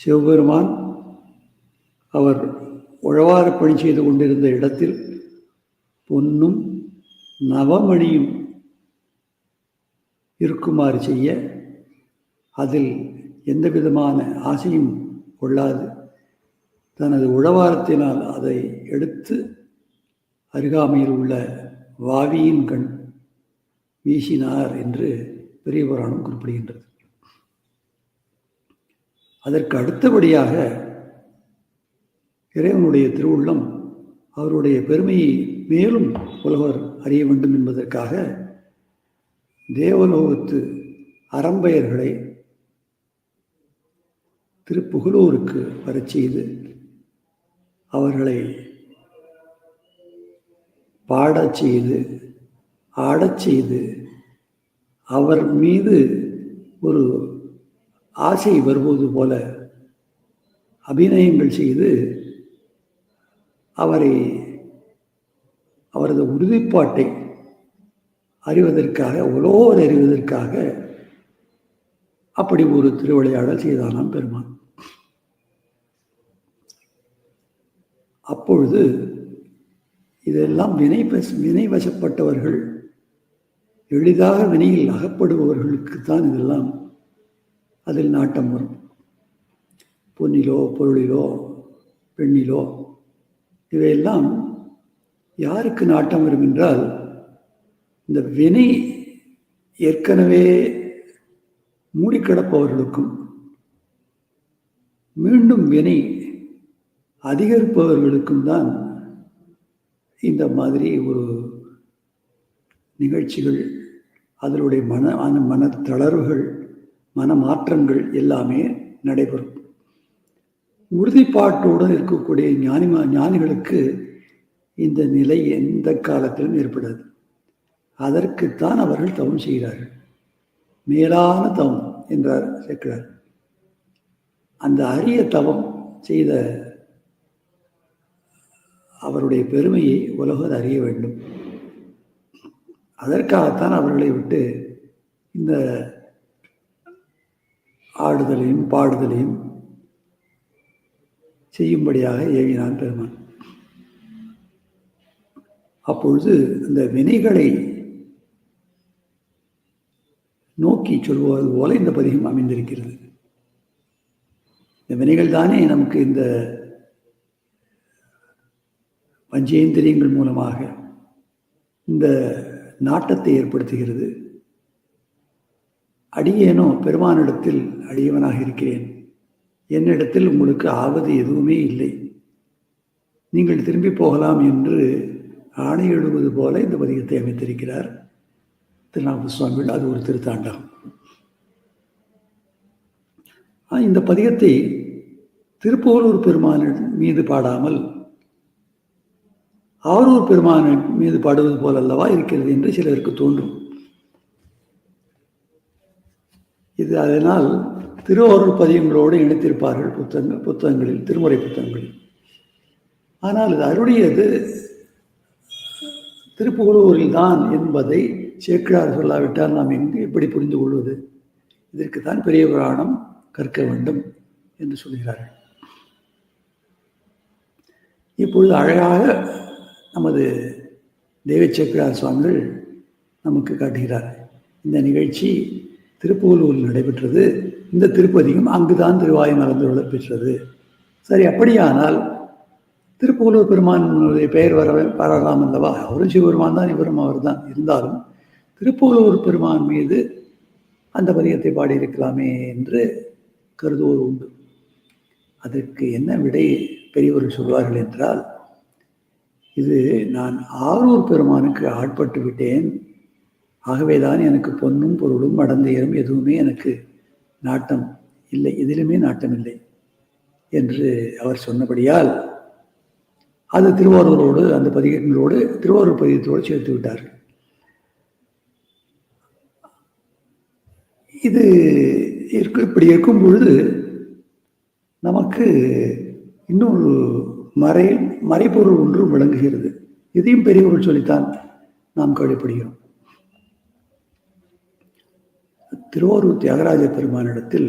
சிவபெருமான் அவர் உழவார பணி செய்து கொண்டிருந்த இடத்தில் பொன்னும் நவமணியும் இருக்குமாறு செய்ய அதில் எந்த விதமான ஆசையும் கொள்ளாது. தனது உழவாரத்தினால் அதை எடுத்து அருகாமையில் உள்ள வாவியின் கண் வீசினார் என்று பெரிய புராணம் குறிப்பிடுகின்றது. அதற்கு அடுத்தபடியாக இறைவனுடைய திருவுள்ளம் அவருடைய பெருமையை மேலும் உலகர் அறிய வேண்டும் என்பதற்காக தேவலோகத்து அறம்பெயர்களை திருப்புகலூருக்கு வரச் செய்து அவர்களை பாடச் செய்து ஆடச் செய்து அவர் மீது ஒரு ஆசை வருவது போல அபிநயங்கள் செய்து அவரை அவரது உறுதிப்பாட்டை அறிவதற்காக உலோர் அறிவதற்காக அப்படி ஒரு திருவிளையாடல் செய்தானாம் பெருமான். அப்பொழுது இதெல்லாம் வினை வினை வசப்பட்டவர்கள் எளிதாக வினையில் அகப்படுபவர்களுக்குத்தான் இதெல்லாம் அதில் நாட்டம் வரும். பொன்னிலோ பொருளிலோ பெண்ணிலோ இவையெல்லாம் யாருக்கு நாட்டம் வரும் என்றால் இந்த வினை ஏற்கனவே மூடிக்கிடப்பவர்களுக்கும் மீண்டும் வினை அதிகரிப்பவர்களுக்கும் தான் இந்த மாதிரி ஒரு நிகழ்ச்சிகள் அதனுடைய மன மன தளர்வுகள் மன மாற்றங்கள் எல்லாமே நடைபெறும். உறுதிப்பாட்டோடு இருக்கக்கூடிய ஞானிமா ஞானிகளுக்கு இந்த நிலை எந்த காலத்திலும் ஏற்படாது. அதற்குத்தான் அவர்கள் தவம் செய்கிறார்கள். மேலான தவம் என்றார் சேர்க்கிறார் அந்த அரிய தவம் செய்த அவருடைய பெருமையை உலகம் அறிய வேண்டும். அதற்காகத்தான் அவர்களை விட்டு இந்த ஆடுதலையும் பாடுதலையும் செய்யும்படியாக ஏவினான் பெருமான். அப்பொழுது இந்த வினைகளை நோக்கி சொல்வது போல இந்த பதிகம் அமைந்திருக்கிறது. இந்த வினைகள் தானே நமக்கு இந்த பஞ்சேந்திரியங்கள் மூலமாக இந்த நாட்டத்தை ஏற்படுத்துகிறது. அடியேனோ பெருமானிடத்தில் அடியவனாக இருக்கிறேன். என்னிடத்தில் உங்களுக்கு ஆவது எதுவுமே இல்லை. நீங்கள் திரும்பி போகலாம் என்று ஆணையிடுவது போல இந்த பதிகத்தை அமைத்திருக்கிறார். திருநாம சுவாமிகள் அது ஒரு திருத்தாண்டம். இந்த பதிகத்தை திருப்போரூர் பெருமானின் மீது பாடாமல் ஆரூர் பெருமானின் மீது பாடுவது போலல்லவா இருக்கிறது என்று சிலருக்கு தோன்றும். இது அதனால் திருவாரூர் பதியங்களோடு இணைத்திருப்பார்கள் புத்தகங்கள் புத்தகங்களில் திருமுறை புத்தகங்களில். ஆனால் இது அருடையது திருப்புகலூரில் தான் என்பதை சேக்கிழார் சொல்லாவிட்டால் நாம் எங்கு எப்படி புரிந்து கொள்வது? இதற்கு தான் பெரிய புராணம் கற்க வேண்டும் என்று சொல்கிறார்கள். இப்பொழுது அழகாக நமது தெய்வ சேக்கிழார் சுவாமிகள் நமக்கு காட்டுகிறார் இந்த நிகழ்ச்சி திருப்புகலூரில் நடைபெற்றது. இந்த திருப்பதியும் அங்குதான் திருவாய் மலர்ந்து பெற்றது. சரி அப்படியானால் திருப்புகலூர் பெருமானுடைய பெயர் வர வரலாம் அல்லவா? அவரும் சிவபெருமான் தான் இவரும் அவர் தான் இருந்தாலும் திருப்புகலூர் பெருமான் மீது அந்த பதியத்தை பாடியிருக்கலாமே என்று கருதுவோர் உண்டு. அதற்கு என்ன விடை பெரியவர்கள் சொல்வார்கள் என்றால் இது நான் ஆரூர் பெருமானுக்கு ஆட்பட்டு விட்டேன். ஆகவேதான் எனக்கு பொன்னும் பொருளும் மடந்தையரும் எதுவுமே எனக்கு நாட்டம் இல்லை எதிலுமே நாட்டம் இல்லை என்று அவர் சொன்னபடியால் அது திருவாரூரோடு அந்த பதிகங்களோடு திருவாரூர் பதிகத்தோடு சேர்த்து விட்டார்கள் இது இருக்கு இப்படி இருக்கும் பொழுது நமக்கு இன்னொரு மறை மறைப்பொருள் ஒன்றும் விளங்குகிறது. இதையும் பெரியவர்கள் சொல்லித்தான் நாம் கழிப்படுகிறோம் திருவாரூர் தியாகராஜ பெருமானிடத்தில்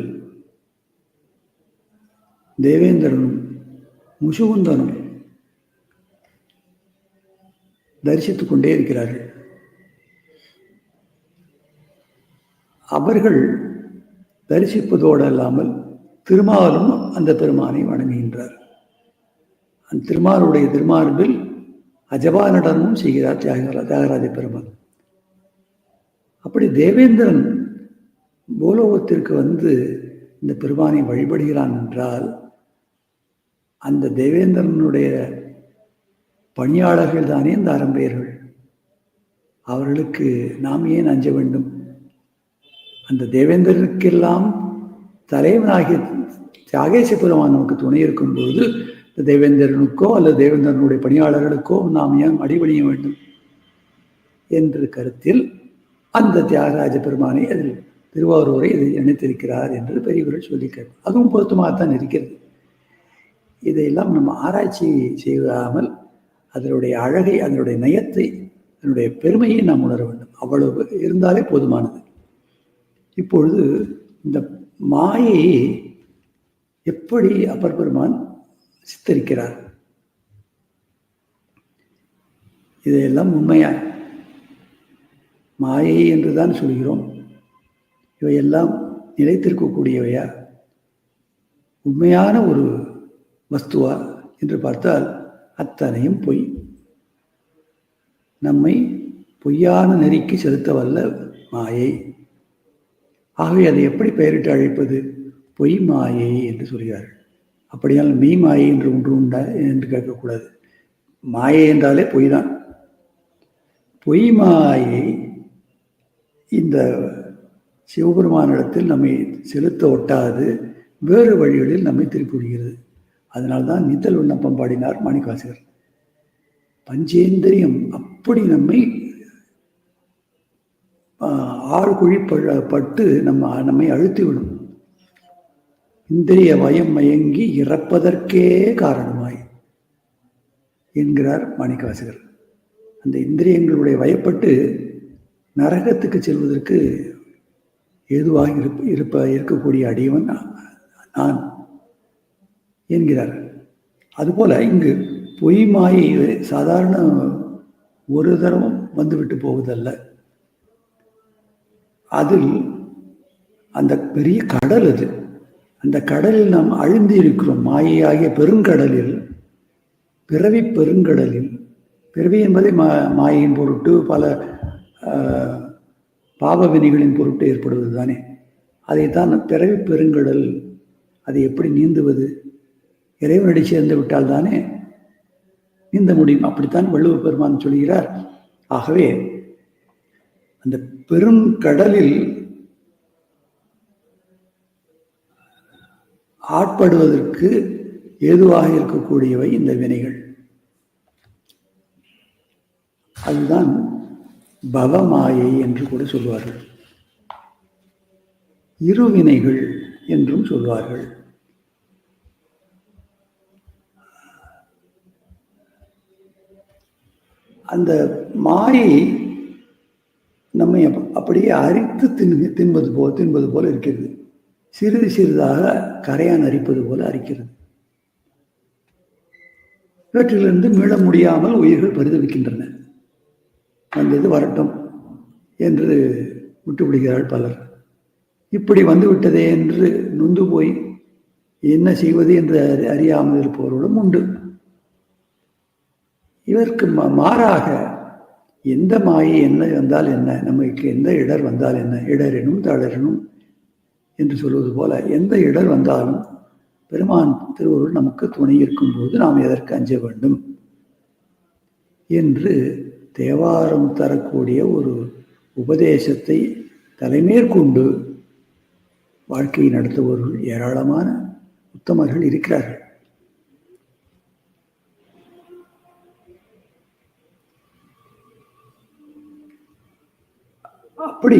தேவேந்திரனும் முசுகுந்தனும் தரிசித்துக் கொண்டே இருக்கிறார்கள். அவர்கள் தரிசிப்பதோடு அல்லாமல் திருமாலும் அந்த பெருமானை வணங்குகின்றார். அந்த திருமாலுடைய திருமார்பில் அஜபா நடனமும் செய்கிறார் தியாக தியாகராஜ பெருமான். அப்படி தேவேந்திரன் பூலோகத்திற்கு வந்து இந்த பெருமானை வழிபடுகிறான் என்றால் அந்த தேவேந்திரனுடைய பணியாளர்கள் தானே இந்த அரம்பையர்கள் அவர்களுக்கு நாம் ஏன் அஞ்ச வேண்டும்? அந்த தேவேந்திரனுக்கெல்லாம் தலைவனாகிய தியாகேச பெருமான் நமக்கு துணை இருக்கும் பொழுது இந்த தேவேந்திரனுக்கோ அல்லது தேவேந்திரனுடைய பணியாளர்களுக்கோ நாம் ஏன் அடிபணிய வேண்டும்? என்ற கருத்தில் அந்த தியாகராஜ பெருமானை அதில் திருவாரூரை இது இணைத்திருக்கிறார் என்று பெரியவர்கள் சொல்லிக்கிறார் அதுவும் பொருத்தமாகத்தான் இருக்கிறது. இதையெல்லாம் நம்ம ஆராய்ச்சி செய்யாமல் அதனுடைய அழகை அதனுடைய நயத்தை அதனுடைய பெருமையை நாம் உணர வேண்டும். அவ்வளவு இருந்தாலே போதுமானது. இப்பொழுது இந்த மாயையை எப்படி அப்பர் பெருமான் சித்தரிக்கிறார்? இதையெல்லாம் உண்மையா மாயை என்றுதான் சொல்கிறோம். இவையெல்லாம் நிலைத்திருக்கக்கூடியவையா? உண்மையான ஒரு வஸ்துவா? என்று பார்த்தால் அத்தனையும் பொய். நம்மை பொய்யான நெறிக்கு செலுத்த வல்ல மாயை. ஆகவே அதை எப்படி பெயரிட்டு அழைப்பது? பொய் மாயை என்று சொல்கிறார்கள். அப்படியால் மெய் மாயை என்று ஒன்று உண்டா என்று கேட்கக்கூடாது. மாயை என்றாலே பொய் தான் பொய் மாயை இந்த சிவபெருமானிடத்தில் நம்மை செலுத்த ஒட்டாது வேறு வழிகளில் நம்மை திருப்பிவிடுகிறது அதனால்தான் நீத்தல் விண்ணப்பம் பாடினார் மாணிக்காசகர் பஞ்சேந்திரியம் அப்படி நம்மை ஆழ்குழி பட்டு நம்ம நம்மை அழுத்திவிடும் இந்திரிய வயம் மயங்கி இறப்பதற்கே காரணமாய் என்கிறார் மாணிக்காசகர் அந்த இந்திரியங்களுடைய வயப்பட்டு நரகத்துக்கு செல்வதற்கு ஏதுவாக இருப்ப இருப்ப இருக்கக்கூடிய அடியவன் நான் என்கிறார். அதுபோல இங்கு பொய் மாயை சாதாரண ஒரு தரமும் வந்துவிட்டு போவதல்ல. அதில் அந்த பெரிய கடல் அது. அந்த கடலில் நாம் அழிந்து இருக்கிறோம். மாயையாகிய பெருங்கடலில் பிறவி பெருங்கடலில் பிறவி என்பதை மா மாயின் பொருட்டு பல பாவ வினைகளின் பொருட்டு ஏற்படுவது தானே? அதைத்தான் பிறவி பெருங்கடல் அதை எப்படி நீந்துவது? இறைவனடி சேர்ந்து விட்டால் தானே? நீந்த முடியும். அப்படித்தான் வள்ளுவ பெருமான் சொல்கிறார். ஆகவே அந்த பெரும் கடலில் ஆட்படுவதற்கு ஏதுவாக இருக்கக்கூடியவை இந்த வினைகள். அதுதான் பவமாயை என்று கூட சொல்வார்கள். இருவினைகள் என்றும் சொல்வார்கள். அந்த மாயை நம்மை அப்படியே அரித்து தின் தின்பது போல் தின்பது போல இருக்கிறது. சிறிது சிறிதாக கரையான் அரிப்பது போல அரிக்கிறது. இவற்றிலிருந்து மீள முடியாமல் உயிர்கள் பரிதவிக்கின்றன. அந்த இது வரட்டும் என்று விட்டுவிடுகிறாள் பலர். இப்படி வந்துவிட்டதே என்று நொந்து போய் என்ன செய்வது என்று அறியாமல் இருப்பவர்களும் உண்டு. இதற்கு மாறாக எந்த மாயை என்ன வந்தால் என்ன நமக்கு எந்த இடர் வந்தால் என்ன இடரெனும் தளரெனும் என்று சொல்வது போல எந்த இடர் வந்தாலும் பெருமான் திருவருள் நமக்கு துணை இருக்கும்போது நாம் எதற்கு அஞ்ச வேண்டும் என்று தேவாரம் தரக்கூடிய ஒரு உபதேசத்தை தலைமேற்கொண்டு வாழ்க்கையை நடத்துபவர்கள் ஏராளமான உத்தமர்கள் இருக்கிறார்கள். அப்படி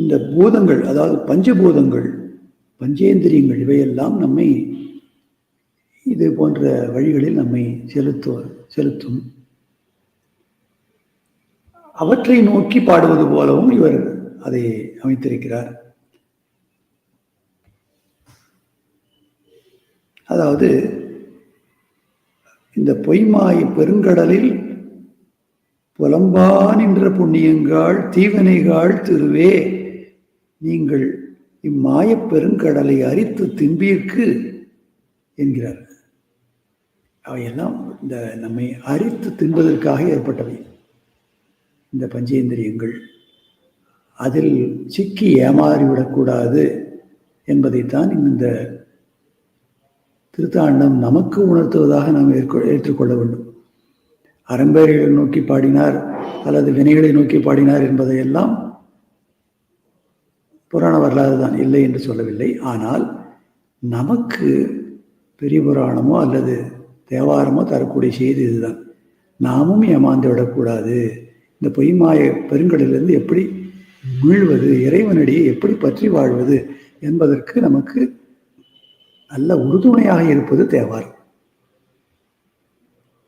இந்த பூதங்கள் அதாவது பஞ்சபூதங்கள் பஞ்சேந்திரியங்கள் இவையெல்லாம் நம்மை இது போன்ற வழிகளில் நம்மை செலுத்துவ செலுத்தும். அவற்றை நோக்கி பாடுவது போலவும் இவர் அதை அமைத்திருக்கிறார். அதாவது இந்த பொய்மாய் பெருங்கடலில் புலம்பானின்ற புண்ணியங்காள் தீவனைகாள் திருவே நீங்கள் இம்மாய பெருங்கடலை அரித்து தின்பீர்க்கு என்கிறார். அவையெல்லாம் இந்த நம்மை அரித்து தின்பதற்காக ஏற்பட்டவை. இந்த பஞ்சேந்திரியங்கள். அதில் சிக்கி ஏமாறிவிடக்கூடாது என்பதைத்தான் இந்த திருத்தாண்டம் நமக்கு உணர்த்துவதாக நாம் ஏற்றுக்கொள்ள வேண்டும். அறம்பேறைகளை நோக்கி பாடினார் அல்லது வினைகளை நோக்கி பாடினார் என்பதையெல்லாம் புராண வரலாறு தான் இல்லை என்று சொல்லவில்லை. ஆனால் நமக்கு பெரிய புராணமோ அல்லது தேவாரமோ தரக்கூடிய செய்தி இதுதான். நாமும் ஏமாந்து விடக்கூடாது. இந்த பொய்மாய பெருங்கடலிருந்து எப்படி மீழ்வது இறைவனடியை எப்படி பற்றி வாழ்வது என்பதற்கு நமக்கு நல்ல உறுதுணையாக இருப்பது தேவார்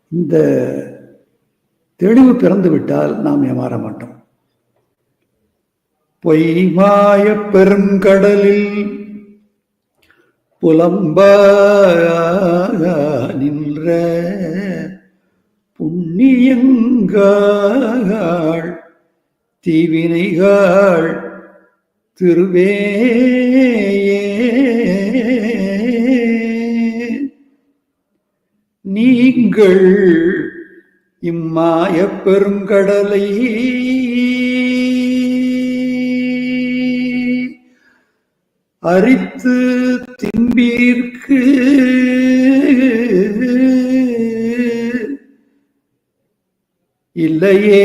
இந்த தெளிவு பிறந்துவிட்டால் நாம் ஏமாற மாட்டோம். பொய்மாய பெருங்கடலில் புலம்ப நின்ற புண்ணியங்காள் தீவினைகள் திருவேயே. நீங்கள் இம்மாய பெருங்கடலை அரித்து திம்பீர்க்கு இல்லையே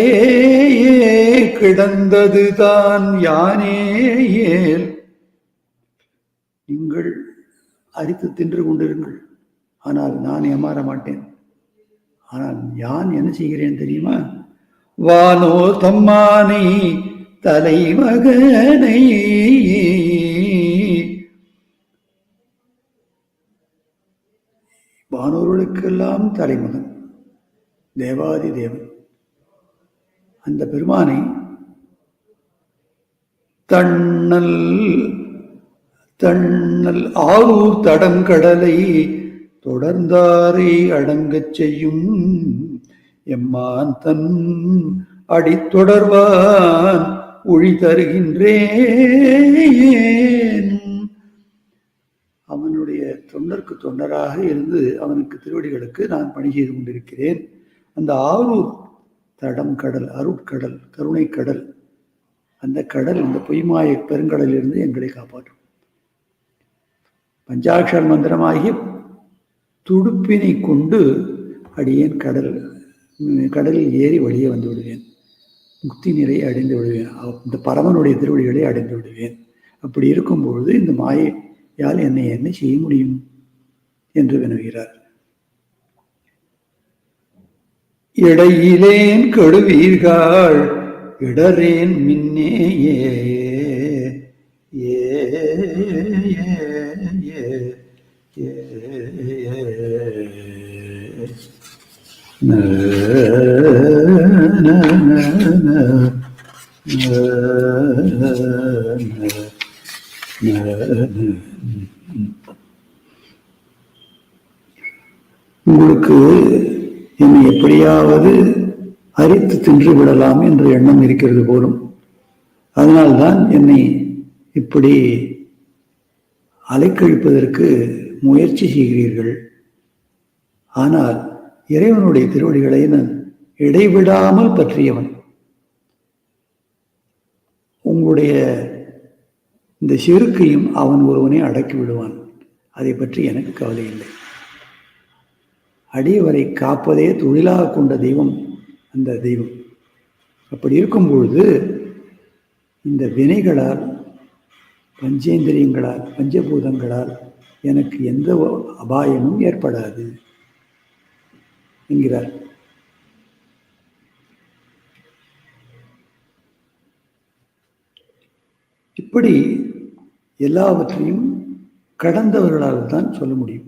கிடந்தது தான் யானே ஏல் நீங்கள் அரித்து தின்று கொண்டிருங்கள். ஆனால் நான் ஏமாற மாட்டேன். ஆனால் யான் என்ன செய்கிறேன் தெரியுமா? வானோ தம்மானை தலைமகனை. வானோர்களுக்கெல்லாம் தலைமகன் தேவாதி தேவன். அந்த பெருமானை தண்ணல் தண்ணல் ஆரூர் தடங்கடலை தொடர்ந்தாரை அடங்கச் செய்யும். எம்மான் தன் அடித்தொடர்வான் ஒழி தருகின்றேன். அவனுடைய தொண்டருக்கு தொண்டராக இருந்து அவனுக்கு திருவடிகளுக்கு நான் பணி செய்து கொண்டிருக்கிறேன். அந்த ஆரூர் தடம் கடல் அருட்கடல் கருணை கடல் அந்த கடல் இந்த பொய்மாய பெருங்கடலிலிருந்து எங்களை காப்பாற்றும். பஞ்சாட்சர மந்திரமாகிய துடுப்பினை கொண்டு அடியேன் கடல் கடலில் ஏறி வழியே வந்து விடுவேன். முக்தி நிலையை அடைந்து விடுவேன். இந்த பரமனுடைய திருவடிகளை அடைந்து விடுவேன். அப்படி இருக்கும்பொழுது இந்த மாயையால் என்னை என்ன செய்ய முடியும்? என்று வினவுகிறார். இடையிலேன் கெடுவீர்கள் இடரேன் மின்னேயே ஏ. உங்களுக்கு என்னை எப்படியாவது அரித்து தின்று விடலாம் என்ற எண்ணம் இருக்கிறது போலும். அதனால்தான் என்னை இப்படி அலைக்கழிப்பதற்கு முயற்சி செய்கிறீர்கள். ஆனால் இறைவனுடைய திருவடிகளை நான் இடைவிடாமல் பற்றியவன். உங்களுடைய இந்த செருக்கையும் அவன் ஒருவனை அடக்கி விடுவான். அதை பற்றி எனக்கு கவலை இல்லை. அடியவரை காப்பதே தொழிலாக கொண்ட தெய்வம் அந்த தெய்வம். அப்படி இருக்கும் பொழுது இந்த வினைகளால் பஞ்சேந்திரியங்களால் பஞ்சபூதங்களால் எனக்கு எந்த அபாயமும் ஏற்படாது என்கிறார். இப்படி எல்லாவற்றையும் கடந்தவர்களால் தான் சொல்ல முடியும்.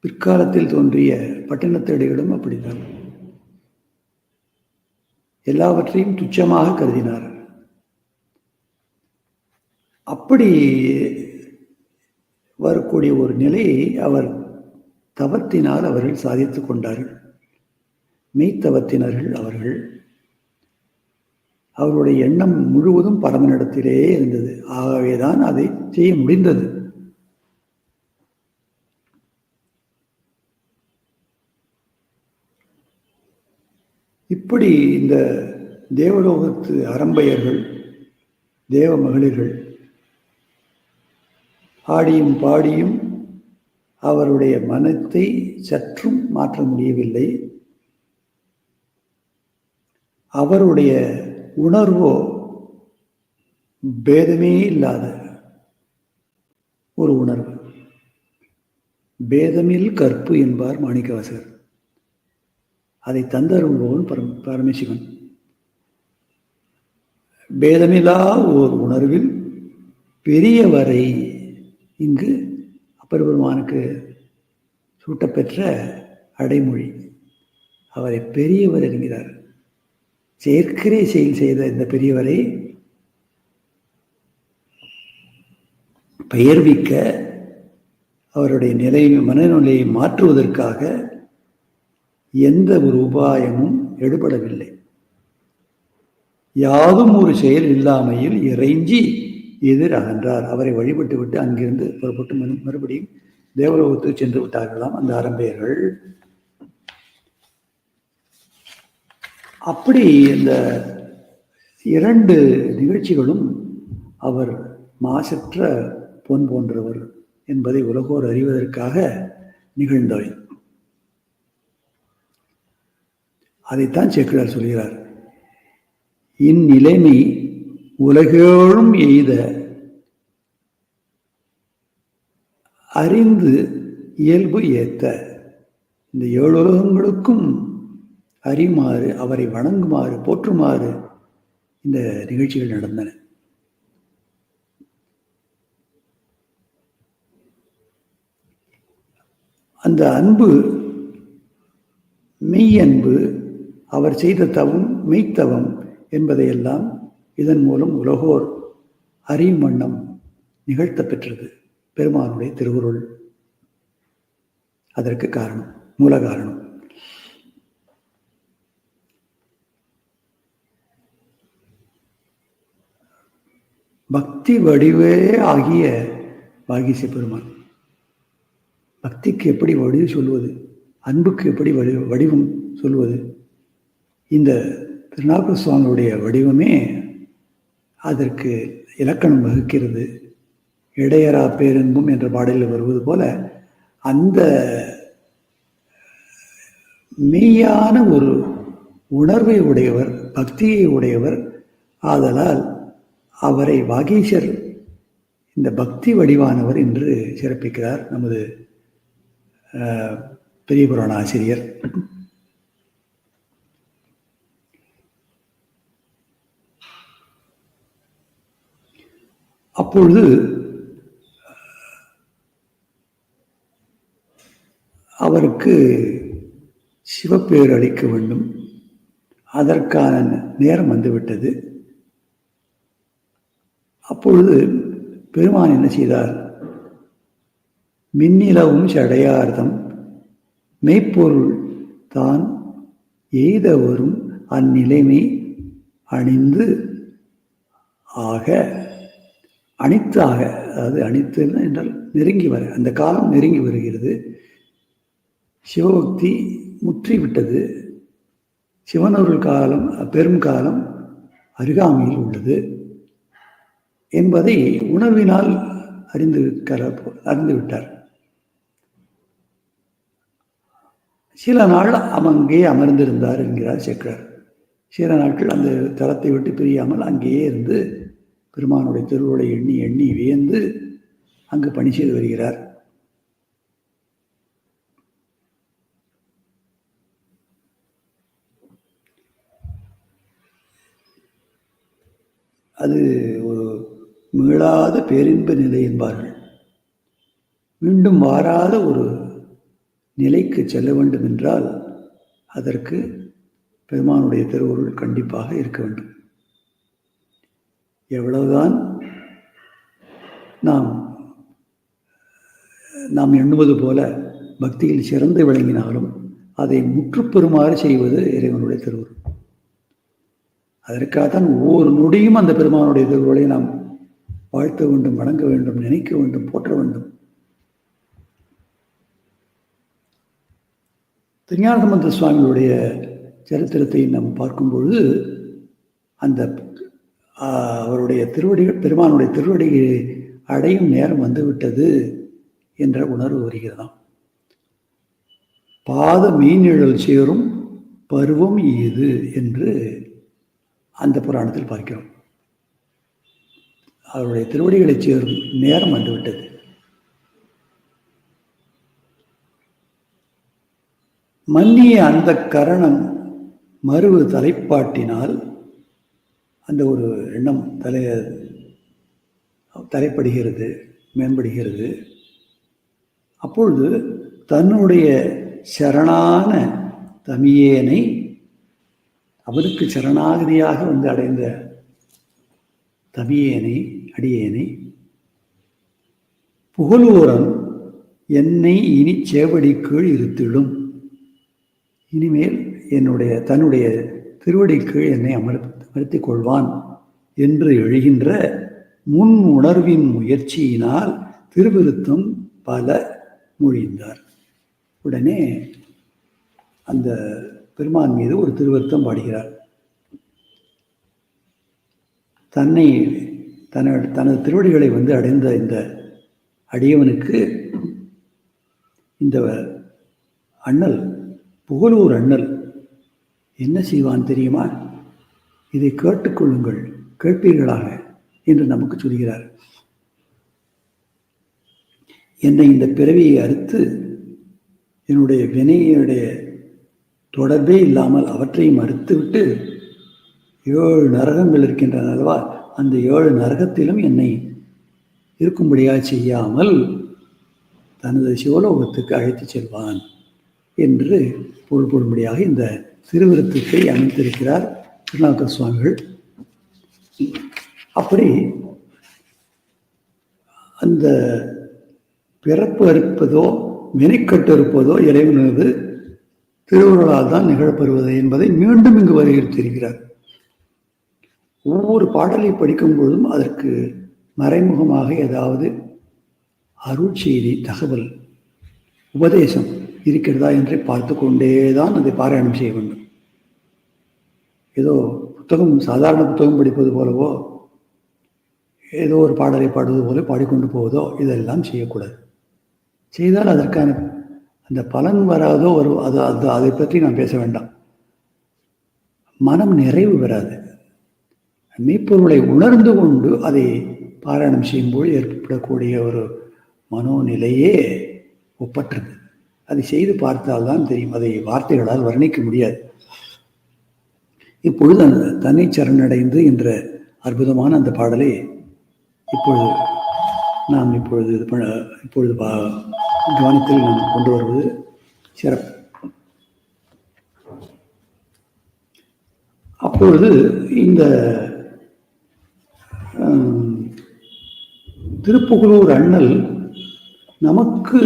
பிற்காலத்தில் தோன்றிய பட்டினத்தேடிகளும் அப்படித்தான். எல்லாவற்றையும் துச்சமாக கருதினார். அப்படி வரக்கூடிய ஒரு நிலையை அவர் தவத்தினால் அவர்கள் சாதித்து கொண்டார்கள். மெய்த்தவத்தினர்கள் அவர்கள். அவருடைய எண்ணம் முழுவதும் பரமனிடத்திலேயே இருந்தது. ஆகவேதான் அதை செய்ய முடிந்தது. இப்படி இந்த தேவலோகத்து அரம்பையர்கள் தேவ மகளிர்கள் ஆடியும் பாடியும் அவருடைய மனத்தை சற்றும் மாற்ற முடியவில்லை. அவருடைய உணர்வோ பேதமே இல்லாத ஒரு உணர்வு. பேதமில் கற்பு என்பார் மாணிக்கவாசகர். அதை தந்தருள்பவன் பரம் பரமசிவன் பேதமில்லா ஓர் உணர்வில் பெரியவரை இங்கு அப்பருபெருமானுக்கு சூட்டப்பெற்ற அடைமொழி. அவரை பெரியவர் என்கிறார். செயற்கரை செயல் செய்த இந்த பெரியவரை பெயர்விக்க அவருடைய நிலை மனநிலையை மாற்றுவதற்காக எந்த ஒரு உபாயமும் எடுபடவில்லை. யாதும் ஒரு செயல் இல்லாமையில் இறைஞ்சி எதிர் அகன்றார். அவரை வழிபட்டு விட்டு அங்கிருந்து புறப்பட்டு மறு- மறுபடியும் தேவலோகத்துக்கு சென்று விட்டார்களாம் அந்த அரம்பையர்கள் அப்படி இந்த இரண்டு நிகழ்ச்சிகளும் அவர் மாசற்ற பொன் போன்றவர் என்பதை உலகோர் அறிவதற்காக நிகழ்ந்தவை. அதைத்தான் சேக்கிழார் சொல்கிறார். இந்நிலைமை உலகோழும் எய்த அறிந்து இயல்பு ஏத்த. இந்த ஏழு உலகங்களுக்கும் அறியுமாறு அவரை வணங்குமாறு போற்றுமாறு இந்த நிகழ்ச்சிகள் நடந்தன. அந்த அன்பு மெய் அன்பு அவர் செய்த தவம் மெய்த்தவம் என்பதையெல்லாம் இதன் மூலம் உலகோர் அறியும் வண்ணம் நிகழ்த்தப் பெற்றது பெருமானுடைய திருவுருள். அதற்கு காரணம் மூல காரணம். பக்தி வடிவே ஆகிய வாகிச பெருமான். பக்திக்கு எப்படி வடிவு சொல்வது? அன்புக்கு எப்படி வடி வடிவம் சொல்வது? இந்த திருநாகூர் சுவாமியுடைய வடிவமே அதற்கு இலக்கணம் வகுக்கிறது. இடையரா பேரன்பும் என்ற பாடலில் வருவது போல அந்த மெய்யான ஒரு உணர்வை உடையவர் பக்தியை உடையவர் ஆதலால் அவரை வாகீசர் இந்த பக்தி வடிவானவர் என்று சிறப்பிக்கிறார் நமது பெரிய புராண ஆசிரியர். அப்பொழுது அவருக்கு சிவப்பேர் அளிக்க வேண்டும். அதற்கான நேரம் வந்துவிட்டது. அப்பொழுது பெருமான் என்ன செய்தார்? மின்னிலவும் சடையார்தம் மெய்ப்பொருள் தான் எய்தவரும் அந்நிலைமை அணிந்து ஆக அனைத்தாக அதாவது அணித்து என்றால் நெருங்கி வர அந்த காலம் நெருங்கி வருகிறது. சிவபக்தி முற்றிவிட்டது. சிவனொருள் காலம் பெரும் காலம் அருகாமையில் உள்ளது என்பதை உணர்வினால் அறிந்து அறிந்து விட்டார். சில நாள் அங்கே அமர்ந்திருந்தார் என்கிறார் சேக்கர் சில நாட்கள் அந்த தளத்தை விட்டு பிரியாமல் அங்கேயே இருந்து பெருமானுடைய திருவுருளை எண்ணி எண்ணி வியந்து அங்கு பணி செய்து வருகிறார். அது ஒரு மீளாத பேரின்ப நிலை என்பார்கள். மீண்டும் வாராத ஒரு நிலைக்கு செல்ல வேண்டும் என்றால் அதற்கு பெருமானுடைய திருவுருள் கண்டிப்பாக இருக்க வேண்டும். எவ்வளவுதான் நாம் நாம் எண்ணுவது போல பக்தியில் சிறந்து விளங்கினாலும் அதை முற்றுப்பெறுமாறு செய்வது இறைவனுடைய திருவுரு. அதற்காகத்தான் ஒவ்வொரு நொடியும் அந்த பெருமானுடைய திருவுருளை நாம் வாழ்த்த வேண்டும் வணங்க வேண்டும் நினைக்க வேண்டும் போற்ற வேண்டும். திருஞானசம்பந்த சுவாமியுடைய சரித்திரத்தை நாம் பார்க்கும் பொழுது அந்த அவருடைய திருவடிகள் பெருமானுடைய திருவடியை அடையும் நேரம் வந்துவிட்டது என்ற உணர்வு வருகிறதாம். பாத மீன்நிழல் சேரும் பருவம் இது என்று அந்த புராணத்தில் பார்க்கிறோம். அவருடைய திருவடிகளை சேரும் நேரம் வந்துவிட்டது. மன்னிய அந்த கரணம் மறுவு தலைப்பாட்டினால் அந்த ஒரு எண்ணம் தலை தலைப்படுகிறது மேம்படுகிறது. அப்பொழுது தன்னுடைய சரணான தமியேனை அவருக்கு சரணாகதியாக வந்து அடைந்த தமியேனை அடியேனை புகழூரன் என்னை இனி சேவடி கீழ் இருத்திடும். இனிமேல் என்னுடைய தன்னுடைய திருவடி கீழ் என்னை அமர் அமர்த்திக் கொள்வான் என்று எழுகின்ற முன் உணர்வின் முயற்சியினால் திருவிருத்தம் பல மொழிந்தார். உடனே அந்த பெருமான் மீது ஒரு திருவருத்தம் பாடுகிறார். தன்னை தன தனது திருவடிகளை வந்து அடைந்த இந்த அடியவனுக்கு இந்த அண்ணல் புகழூர் அண்ணல் என்ன செய்வான் தெரியுமா? இதை கேட்டுக்கொள்ளுங்கள் கேட்பீர்களாக என்று நமக்கு சொல்கிறார். என்னை இந்த பிறவியை அறுத்து என்னுடைய வினையுடைய தொடர்பே இல்லாமல் அவற்றையும் அறுத்துவிட்டு ஏழு நரகங்கள் இருக்கின்றன அல்லவா? அந்த ஏழு நரகத்திலும் என்னை இருக்கும்படியாக செய்யாமல் தனது சிவலோகத்துக்கு அழைத்துச் செல்வான் என்று பொருள் இந்த திருவிருத்தத்தை அமைத்திருக்கிறார். திருநாவுக்கர் சுவாமிகள். அப்படி அந்த பிறப்பு அறுப்பதோ மெனிக்கட்டு இருப்பதோ இறைவனது திருவுருளால் தான் நிகழப்பெறுவது என்பதை மீண்டும் இங்கு வலியுறுத்தியிருக்கிறார். ஒவ்வொரு பாடலை படிக்கும் பொழுதும் அதற்கு மறைமுகமாக ஏதாவது அருட்செய்தி தகவல் உபதேசம் இருக்கிறதா என்று பார்த்து கொண்டே தான் அதை பாராயணம் செய்ய வேண்டும். ஏதோ புத்தகம் சாதாரண புத்தகம் படிப்பது போலவோ ஏதோ ஒரு பாடலை பாடுவது போல பாடிக்கொண்டு போவதோ இதெல்லாம் செய்யக்கூடாது. செய்தால் அதற்கான அந்த பலன் வராதோ ஒரு அது அது அதை பற்றி நான் பேச வேண்டாம். மனம் நிறைவு பெறாது. மெய்ப்பொருளை உணர்ந்து கொண்டு அதை பாராயணம் செய்யும்போது ஏற்படக்கூடிய ஒரு மனோநிலையே ஒப்பற்றது. அதை செய்து பார்த்தால்தான் தெரியும். அதை வார்த்தைகளால் வர்ணிக்க முடியாது. இப்பொழுது அந்த தனி சரணடைந்து என்ற அற்புதமான அந்த பாடலை இப்பொழுது நாம் இப்பொழுது இது பண்ண இப்பொழுது பா கவனத்தில் நாம் கொண்டு வருவது சிறப்பு. அப்பொழுது இந்த ஹம், திருப்புகலூர் அண்ணல் நமக்கு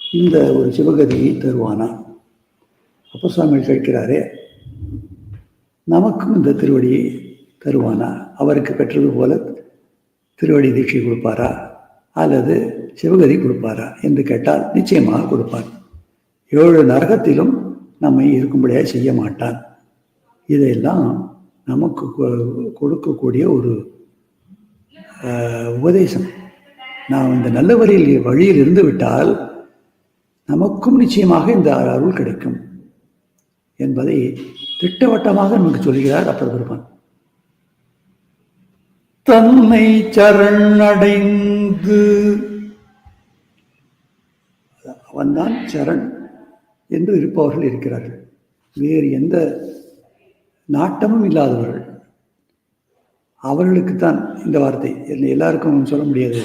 இந்த ஒரு சிவகதியை தருவானா? அப்போ சுவாமி கேட்கிறாரே நமக்கும் இந்த திருவடியை தருவானா? அவருக்கு பெற்றது போல திருவடி தீட்சை கொடுப்பாரா? அல்லது சிவகதி கொடுப்பாரா என்று கேட்டால் நிச்சயமாக கொடுப்பார். ஏழு நரகத்திலும் நம்மை இருக்கும்படியாக செய்ய மாட்டான் இதையெல்லாம் நமக்கு கொ- கொடுக்கக்கூடிய ஒரு உபதேசம். நாம் இந்த நல்ல வழியில் வழியில் இருந்து விட்டால் நமக்கும் நிச்சயமாக இந்த அருள் கிடைக்கும் என்பதை திட்டவட்டமாக நமக்கு சொல்கிறார் அப்பர் பெருமான் தன்னை சரணடைந்து. அவன்தான் சரண் என்று இருப்பவர்கள் இருக்கிறார்கள். வேறு எந்த நாட்டமும் இல்லாதவர்கள். அவர்களுக்குத்தான் இந்த வார்த்தை. என்ன எல்லாருக்கும் சொல்ல முடியாது.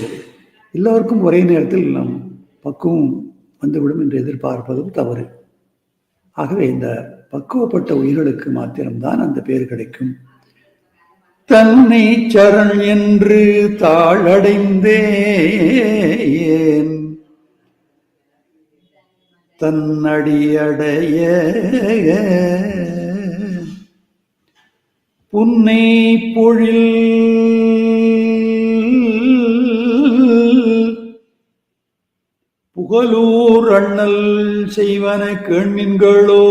எல்லோருக்கும் ஒரே நேரத்தில் நம் பக்குவம் வந்துவிடும் என்று எதிர்பார்ப்பதும் தவறு. ஆகவே இந்த பக்குவப்பட்ட உயிர்களுக்கு மாத்திரம்தான் அந்த பேர் கிடைக்கும். தன்னை சரண் என்று தாழடைந்தேன். தன்னடியடைய புன்னை பொழில் புகழூர் அண்ணல் செய்வன கேண்மின்களோ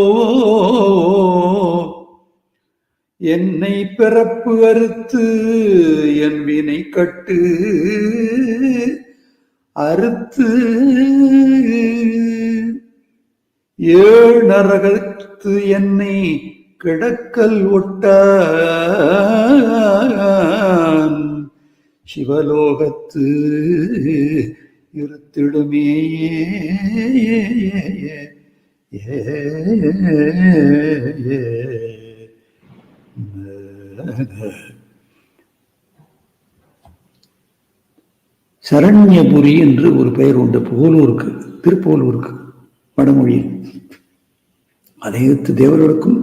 என்னை பிறப்பு அறுத்து என் வினை கட்டு அறுத்து ஏழ் நரகத்து என்னை கிடக்கல் ஒட்ட சிவலோகத்து இருத்திடுமே. சரண்யபுரி என்று ஒரு பெயர் உண்டு. புகழூருக்கு திருப்புகலூருக்கு வடமொழியில். அனைத்து தேவர்களுக்கும்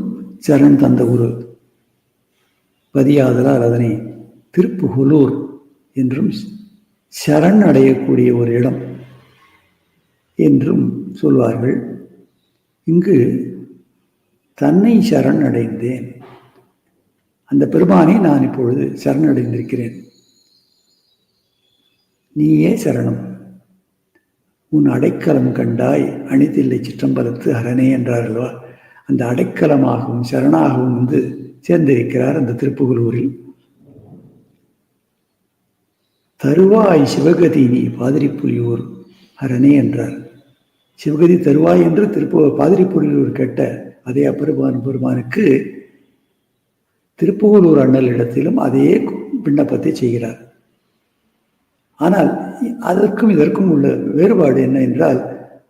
சரண் தந்த ஒரு பதியாதலால் அதனை திருப்புகலூர் என்றும் சரண் அடையக்கூடிய ஒரு இடம் என்றும் சொல்வார்கள். இங்கு தன்னை சரண் அடைந்தேன் அந்த பெருமானை நான் இப்பொழுது சரணடைந்திருக்கிறேன். நீயே சரணம். உன் அடைக்கலம் கண்டாய் அணிதில்லை சிற்றம்பலத்து அரணே என்றார்களோ அந்த அடைக்கலமாகவும் சரணாகவும் வந்து சேர்ந்திருக்கிறார் அந்த திருப்புகலூரில் தருவாய் சிவகதி நீ பாதிரிப்புலியூர் அரணே என்றார். சிவகதி தருவாய் என்று திருப்பு பாதிரிப்புலியூர் கேட்ட அதே அப்பெருமான் பெருமானுக்கு திருப்புகலூர் அண்ணல் இடத்திலும் அதே விண்ணப்பத்தை செய்கிறார். ஆனால் அதற்கும் இதற்கும் உள்ள வேறுபாடு என்ன என்றால்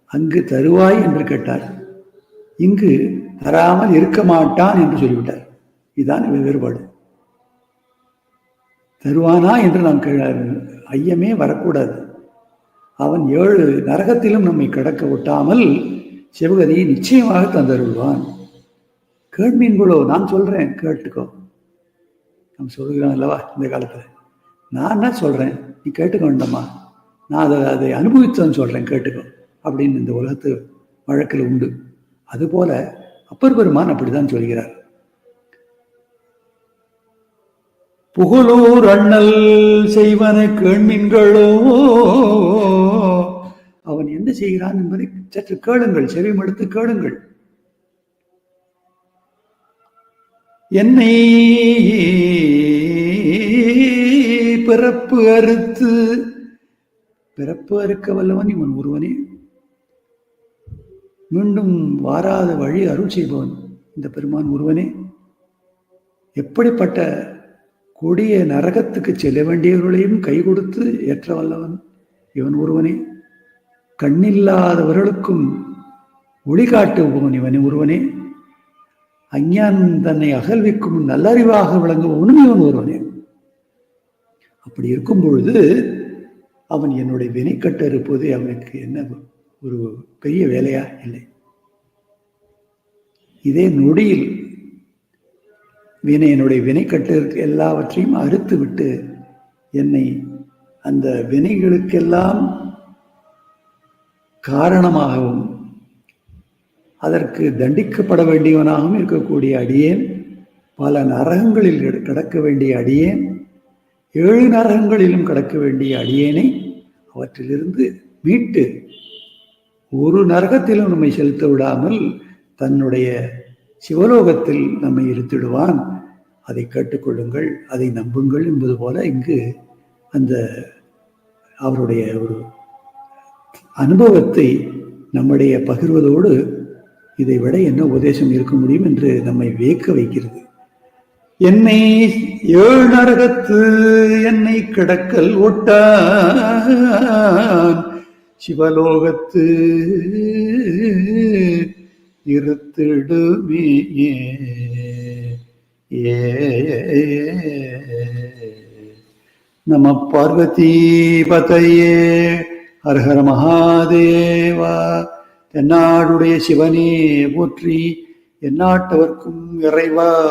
அங்கு தருவாய் என்று கேட்டார். இங்கு தராமல் இருக்க மாட்டான் என்று சொல்லிவிட்டார். இதுதான் வேறுபாடு. தருவானா என்று நாம் ஐயமே வரக்கூடாது. அவன் ஏழு நரகத்திலும் நம்மை கடக்க விட்டாமல் சிவகதியை நிச்சயமாக தந்தருள்வான் கேட்மீன்களோ நான் சொல்றேன் கேட்டுக்கோ. நம்ம சொல்கிறோம் அல்லவா இந்த காலத்தில்? நான் என்ன சொல்றேன்? நீ கேட்டுக்க வேண்டாமா? நான் அதை அதை அனுபவித்தோன்னு சொல்றேன் கேட்டுக்கோ. அப்படின்னு இந்த உலகத்து வழக்கில் உண்டு. அதுபோல அப்பர் பெருமான் அப்படிதான் சொல்கிறார். புகழூர் அண்ணல் செய்வன கேண்மீன்களோ? அவன் என்ன செய்கிறான் என்பதை சற்று கேளுங்கள் செவிமடுத்து கேளுங்கள். என்னை பிறப்பு அறுத்து பிறப்பு அறுக்க வல்லவன் இவன் ஒருவனே. மீண்டும் வாராத வழி அருள் செய்பவன் இந்த பெருமான் ஒருவனே. எப்படிப்பட்ட கொடிய நரகத்துக்கு செல்ல வேண்டியவர்களையும் கை கொடுத்து ஏற்ற வல்லவன் இவன் ஒருவனே. கண்ணில்லாதவர்களுக்கும் ஒளி காட்டுபவன் இவன் ஒருவனே. அஞ்ஞான் தன்னை அகல்விக்கும் நல்லறிவாக விளங்குபவனும் இவன் ஒருவனே. அப்படி இருக்கும் பொழுது அவன் என்னுடைய வினைக்கட்ட இருப்பது அவனுக்கு என்ன ஒரு பெரிய வேலையா? இல்லை. இதே நொடியில் வினை என்னுடைய வினைக்கட்டு எல்லாவற்றையும் அறுத்து விட்டு என்னை அந்த வினைகளுக்கெல்லாம் காரணமாகவும் அதற்கு தண்டிக்கப்பட வேண்டியவனாகவும் இருக்கக்கூடிய அடியேன் பல நரகங்களில் கடக்க வேண்டிய அடியேன் ஏழு நரகங்களிலும் கடக்க வேண்டிய அடியேனை அவற்றிலிருந்து மீட்டு ஒரு நரகத்திலும் நம்மை செலுத்த விடாமல் தன்னுடைய சிவலோகத்தில் நம்மை இருத்திடுவான் அதை கேட்டுக்கொள்ளுங்கள் அதை நம்புங்கள் என்பது போல இங்கு அந்த அவருடைய ஒரு அனுபவத்தை நம்முடைய பகிர்வதோடு இதை விட என்ன உபதேசம் இருக்க முடியும் என்று நம்மை வியக்க வைக்கிறது. என்னை ஏழு நரகத்து என்னை கிடக்கல் ஒட்டான். சிவலோகத்து இருத்திடுமே ஏ. நம பார்வதீபதையே. ஹரஹர மகாதேவா. தென்னாடுடைய சிவனே போற்றி. எந்நாட்டவர்க்கும் இறைவா.